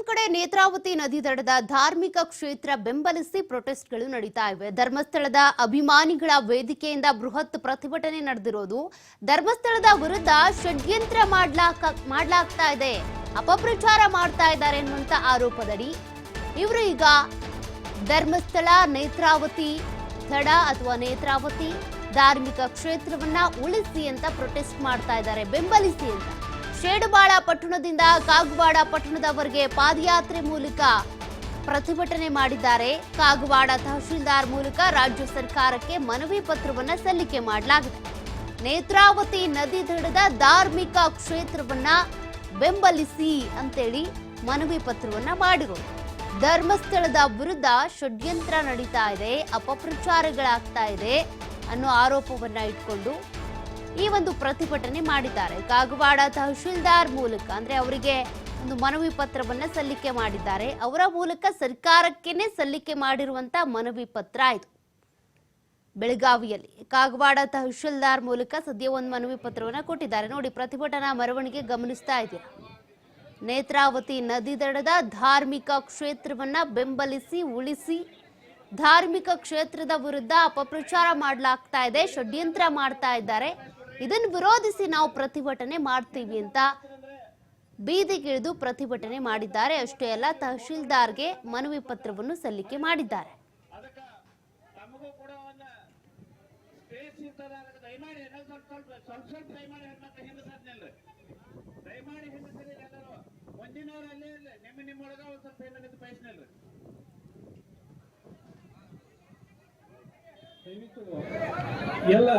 ಮತ್ತೊಂದ್ ಕಡೆ ನೇತ್ರಾವತಿ ನದಿ ದಡದ ಧಾರ್ಮಿಕ ಕ್ಷೇತ್ರ ಬೆಂಬಲಿಸಿ ಪ್ರೊಟೆಸ್ಟ್ಗಳು ನಡೀತಾ ಇವೆ. ಧರ್ಮಸ್ಥಳದ ಅಭಿಮಾನಿಗಳ ವೇದಿಕೆಯಿಂದ ಬೃಹತ್ ಪ್ರತಿಭಟನೆ ನಡೆದಿರೋದು ಧರ್ಮಸ್ಥಳದ ವಿರುದ್ಧ ಷಡ್ಯಂತ್ರ ಮಾಡ್ಲಾಕ, ಮಾಡ್ಲಾಗ್ತಾ ಇದೆ. ಅಪಪ್ರಚಾರ ಮಾಡ್ತಾ ಇದ್ದಾರೆ ಅನ್ನುವಂಥ ಆರೋಪದಡಿ ಇವರು ಈಗ ಧರ್ಮಸ್ಥಳ, ನೇತ್ರಾವತಿ ದಡ ಅಥವಾ ನೇತ್ರಾವತಿ ಧಾರ್ಮಿಕ ಕ್ಷೇತ್ರವನ್ನ ಉಳಿಸಿ ಅಂತ ಪ್ರೊಟೆಸ್ಟ್ ಮಾಡ್ತಾ ಇದ್ದಾರೆ, ಬೆಂಬಲಿಸಿ ಅಂತ. ಶೇಡುಬಾಳ ಪಟ್ಟಣದಿಂದ ಕಾಗವಾಡ ಪಟ್ಟಣದವರೆಗೆ ಪಾದಯಾತ್ರೆ ಮೂಲಕ ಪ್ರತಿಭಟನೆ ಮಾಡಿದ್ದಾರೆ. ಕಾಗವಾಡ ತಹಶೀಲ್ದಾರ್ ಮೂಲಕ ರಾಜ್ಯ ಸರ್ಕಾರಕ್ಕೆ ಮನವಿ ಪತ್ರವನ್ನು ಸಲ್ಲಿಕೆ ಮಾಡಲಾಗಿದೆ. ನೇತ್ರಾವತಿ ನದಿ ದಡದ ಧಾರ್ಮಿಕ ಕ್ಷೇತ್ರವನ್ನ ಬೆಂಬಲಿಸಿ ಅಂತೇಳಿ ಮನವಿ ಪತ್ರವನ್ನ ಮಾಡಿರು ಧರ್ಮಸ್ಥಳದ ವಿರುದ್ಧ ಷಡ್ಯಂತ್ರ ನಡೀತಾ ಇದೆ, ಅಪಪ್ರಚಾರಗಳಾಗ್ತಾ ಇದೆ ಅನ್ನೋ ಆರೋಪವನ್ನ ಇಟ್ಕೊಂಡು ಈ ಒಂದು ಪ್ರತಿಭಟನೆ ಮಾಡಿದ್ದಾರೆ. ಕಾಗವಾಡ ತಹಶೀಲ್ದಾರ್ ಮೂಲಕ ಅಂದ್ರೆ ಅವರಿಗೆ ಒಂದು ಮನವಿ ಪತ್ರವನ್ನ ಸಲ್ಲಿಕೆ ಮಾಡಿದ್ದಾರೆ. ಅವರ ಮೂಲಕ ಸರ್ಕಾರಕ್ಕೇನೆ ಸಲ್ಲಿಕೆ ಮಾಡಿರುವಂತ ಮನವಿ ಪತ್ರ ಇದು. ಬೆಳಗಾವಿಯಲ್ಲಿ ಕಾಗವಾಡ ತಹಶೀಲ್ದಾರ್ ಮೂಲಕ ಸದ್ಯ ಒಂದು ಮನವಿ ಪತ್ರವನ್ನು ಕೊಟ್ಟಿದ್ದಾರೆ. ನೋಡಿ, ಪ್ರತಿಭಟನಾ ಮೆರವಣಿಗೆ ಗಮನಿಸ್ತಾ ಇದ್ದೀರಾ? ನೇತ್ರಾವತಿ ನದಿ ದಡದ ಧಾರ್ಮಿಕ ಕ್ಷೇತ್ರವನ್ನ ಬೆಂಬಲಿಸಿ, ಉಳಿಸಿ, ಧಾರ್ಮಿಕ ಕ್ಷೇತ್ರದ ವಿರುದ್ಧ ಅಪಪ್ರಚಾರ ಮಾಡಲಾಗ್ತಾ ಇದೆ, ಷಡ್ಯಂತ್ರ ಮಾಡ್ತಾ ಇದ್ದಾರೆ. ಇದನ್ನು ವಿರೋಧಿಸಿ ನಾವು ಪ್ರತಿಭಟನೆ ಮಾಡ್ತೀವಿ ಅಂತ ಬೀದಿಗಿಳಿದು ಪ್ರತಿಭಟನೆ ಮಾಡಿದ್ದಾರೆ. ಅಷ್ಟೇ ಅಲ್ಲ, ತಹಶೀಲ್ದಾರ್ಗೆ ಮನವಿ ಪತ್ರವನ್ನು ಸಲ್ಲಿಕೆ ಮಾಡಿದ್ದಾರೆ. ಎಲ್ಲ